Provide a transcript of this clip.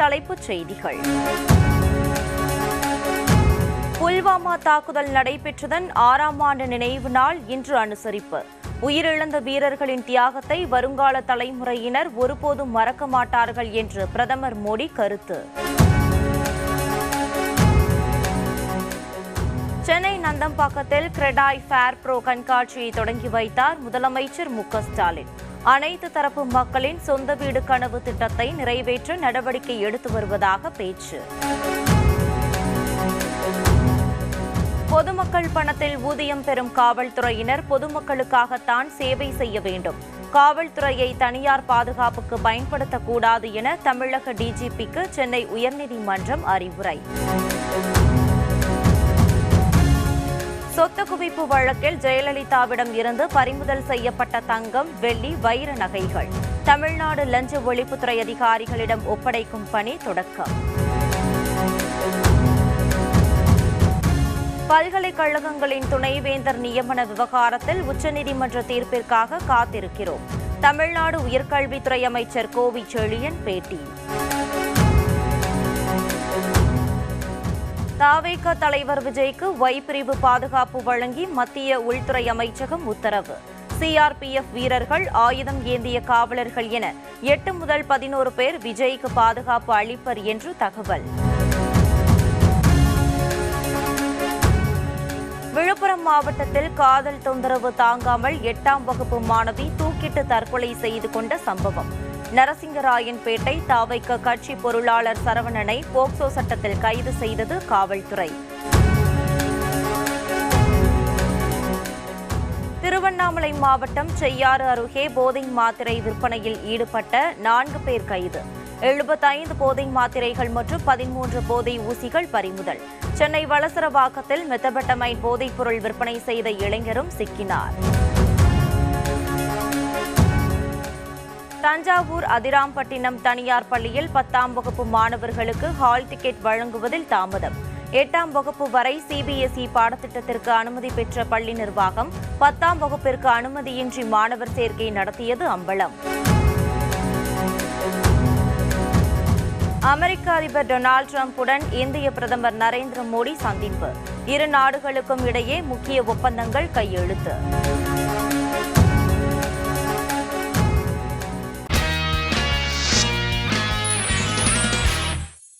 தலைப்புச் செய்திகள். புல்வாமா தாக்குதல் நடைபெற்றதன் ஆறாம் ஆண்டு நினைவு நாள் இன்று அனுசரிப்பு. உயிரிழந்த வீரர்களின் தியாகத்தை வருங்கால தலைமுறையினர் ஒருபோதும் மறக்க மாட்டார்கள் என்று பிரதமர் மோடி கருத்து. சென்னை நந்தம்பாக்கத்தில் கிரெடாய் ஃபேர் ப்ரோ கண்காட்சியை தொடங்கி வைத்தார் முதலமைச்சர் மு ஸ்டாலின். அனைத்து தரப்பு மக்களின் சொந்த வீடு கனவு திட்டத்தை நிறைவேற்ற நடவடிக்கை எடுத்து வருவதாக பேச்சு. பொதுமக்கள் பணத்தில் ஊதியம் பெறும் காவல்துறையினர் பொதுமக்களுக்காகத்தான் சேவை செய்ய வேண்டும். காவல்துறையை தனியார் பாதுகாப்புக்கு பயன்படுத்தக்கூடாது என தமிழக டிஜிபிக்கு சென்னை உயர்நீதிமன்றம் அறிவுரை. சொத்து குவிப்பு வழக்கில் ஜெயலலிதாவிடம் இருந்து பறிமுதல் செய்யப்பட்ட தங்கம் வெள்ளி வைர நகைகள். தமிழ்நாடு லஞ்ச ஒழிப்புத்துறை அதிகாரிகளிடம் ஒப்படைக்கும் பணி தொடக்கம். பல்கலைக்கழகங்களின் துணைவேந்தர் நியமன விவகாரத்தில் உச்சநீதிமன்ற தீர்ப்பிற்காக காத்திருக்கிறோம். தமிழ்நாடு உயர்கல்வித்துறை அமைச்சர் கோவி செழியன் பேட்டி. தாவேக தலைவர் விஜய்க்கு ஒய் பிரிவு பாதுகாப்பு வழங்கி மத்திய உள்துறை அமைச்சகம் உத்தரவு. சிஆர்பிஎஃப் வீரர்கள் ஆயுதம் ஏந்திய காவலர்கள் என எட்டு முதல் பதினோரு பேர் விஜய்க்கு பாதுகாப்பு அளிப்பர் என்று தகவல். விழுப்புரம் மாவட்டத்தில் காதல் தொந்தரவு தாங்காமல் எட்டாம் வகுப்பு மாணவி தூக்கிட்டு தற்கொலை செய்து கொண்ட சம்பவம். நரசிங்கராயன்பேட்டை தாவைக்க கட்சி பொருளாளர் சரவணனை போக்சோ சட்டத்தில் கைது செய்தது காவல்துறை. திருவண்ணாமலை மாவட்டம் செய்யாறு அருகே போதை மாத்திரை விற்பனையில் ஈடுபட்ட நான்கு பேர் கைது. எழுபத்தைந்து போதை மாத்திரைகள் மற்றும் பதிமூன்று போதை ஊசிகள் பறிமுதல். சென்னை வளசரவாக்கத்தில் மெத்தபெட்டமைன் போதைப் பொருள் விற்பனை செய்த இளைஞரும் சிக்கினார். தஞ்சாவூர் அதிராம்பட்டினம் தனியார் பள்ளியில் பத்தாம் வகுப்பு மாணவர்களுக்கு ஹால் டிக்கெட் வழங்குவதில் தாமதம். எட்டாம் வகுப்பு வரை சிபிஎஸ்இ பாடத்திட்டத்திற்கு அனுமதி பெற்ற பள்ளி நிர்வாகம் பத்தாம் வகுப்பிற்கு அனுமதியின்றி மாணவர் சேர்க்கை நடத்தியது அம்பலம். அமெரிக்க அதிபர் டொனால்டு டிரம்புடன் இந்திய பிரதமர் நரேந்திர மோடி சந்திப்பு. இரு நாடுகளுக்கும் இடையே முக்கிய ஒப்பந்தங்கள் கையெழுத்து.